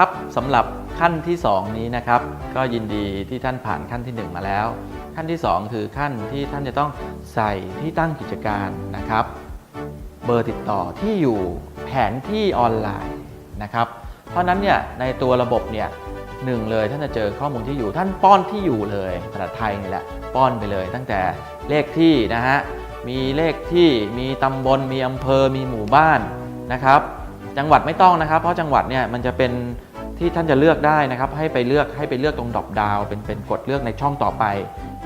ครับสำหรับขั้นที่ 2 นี้นะครับ ก็ยินดีที่ท่านผ่านขั้นที่ 1 มาแล้ว ขั้นที่ 2 คือขั้นที่ท่านจะต้องใส่ที่ตั้งกิจการนะครับ เบอร์ติดต่อที่อยู่แผนที่ออนไลน์นะครับ เพราะนั้นเนี่ยในตัวระบบเนี่ยหนึ่งเลยท่านจะเจอข้อมูลที่อยู่ท่านป้อนที่อยู่เลยภาษาไทยนี่แหละป้อนไปเลย ตั้งแต่เลขที่นะฮะมีเลขที่มีตำบลมีอำเภอมีหมู่บ้านนะครับ จังหวัดไม่ต้องนะครับ เพราะจังหวัดเนี่ยมันจะเป็น ที่ท่านจะเลือกได้นะครับ ให้ไปเลือกให้ไปเลือกตรงดรอปดาวเป็นเป็นกดเลือกในช่องต่อไป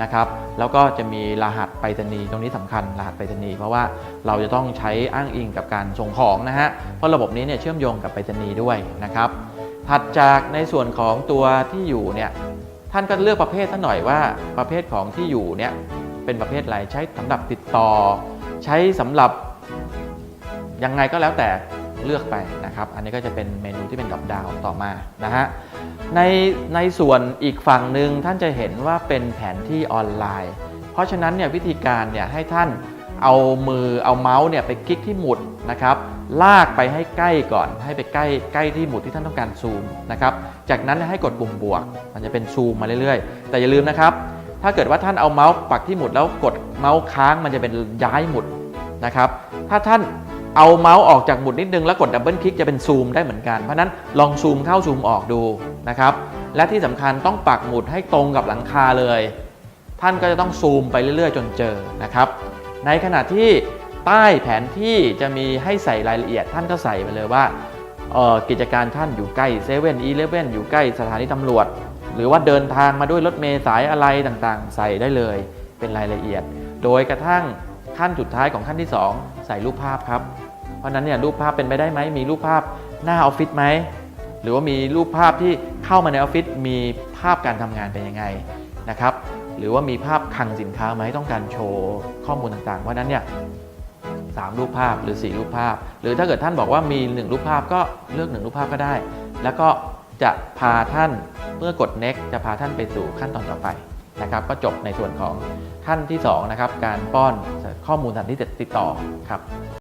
นะครับ แล้วก็จะมีรหัสไปรษณีย์ตรงนี้สำคัญรหัสไปรษณีย์เพราะว่าเราจะต้องใช้อ้างอิงกับการส่งของนะฮะเพราะระบบนี้เนี่ยเชื่อมโยงกับไปรษณีย์ด้วยนะครับ ถัดจากในส่วนของตัวที่อยู่เนี่ยท่านก็เลือกประเภทท่านหน่อยว่าประเภทของที่อยู่เนี่ยเป็นประเภทอะไรใช้สำหรับติดต่อ ใช้สำหรับยังไงก็แล้วแต่ เลือกไปนะครับ อันนี้ก็จะเป็นเมนูที่เป็นดรอปดาวต่อมานะฮะ ในในส่วนอีกฝั่งหนึ่งท่านจะเห็นว่าเป็นแผนที่ออนไลน์ เพราะฉะนั้นเนี่ยวิธีการเนี่ยให้ท่านเอามือเอาเมาส์เนี่ยไปคลิกที่หมุดนะครับ ลากไปให้ใกล้ก่อน ให้ไปใกล้ใกล้ที่หมุดที่ท่านต้องการซูมนะครับ จากนั้นให้กดปุ่มบวก มันจะเป็นซูมมาเรื่อยๆ แต่อย่าลืมนะครับ ถ้าเกิดว่าท่านเอาเมาส์ปักที่หมุดแล้วกดเมาส์ค้างมันจะเป็นย้ายหมุดนะครับ ถ้าท่าน เอาเมาส์ออกจากหมุดนิดนึงแล้วกดดับเบิลคลิกจะเป็นซูมได้เหมือนกัน เพราะนั้นลองซูมเข้าซูมออกดูนะครับ และที่สำคัญต้องปักหมุดให้ตรงกับหลังคาเลย ท่านก็จะต้องซูมไปเรื่อยๆ จนเจอนะครับ ในขณะที่ใต้แผนที่จะมีให้ใส่รายละเอียดท่านก็ใส่ไปเลยว่ากิจการท่านอยู่ใกล้เซเว่นอีเลฟเว่นอยู่ใกล้สถานีตำรวจ หรือว่าเดินทางมาด้วยรถเมล์สายอะไรต่างๆ ใส่ได้เลยเป็นรายละเอียด โดยกระทั่ง ขั้นสุดท้ายของขั้นที่ 2 ใส่รูปภาพครับ เพราะนั้นเนี่ยรูปภาพเป็นไปได้ไหมมีรูปภาพหน้าออฟฟิศไหมหรือว่ามีรูปภาพที่เข้ามาในออฟฟิศมีภาพการทำงานเป็นยังไงนะครับหรือว่ามีภาพคลังสินค้าไหมต้องการโชว์ข้อมูลต่างๆเพราะนั้นเนี่ยสามรูปภาพหรือ 4 รูปภาพ หรือถ้าเกิดท่านบอกว่ามี 1 รูปภาพก็เลือก 1 รูปภาพก็ได้ แล้วก็จะพาท่านเมื่อกด next จะพาท่านไปสู่ขั้นตอนต่อไป นะครับก็จบในส่วนของขั้นที่2นะครับการป้อนข้อมูลสถานที่ติดต่อครับ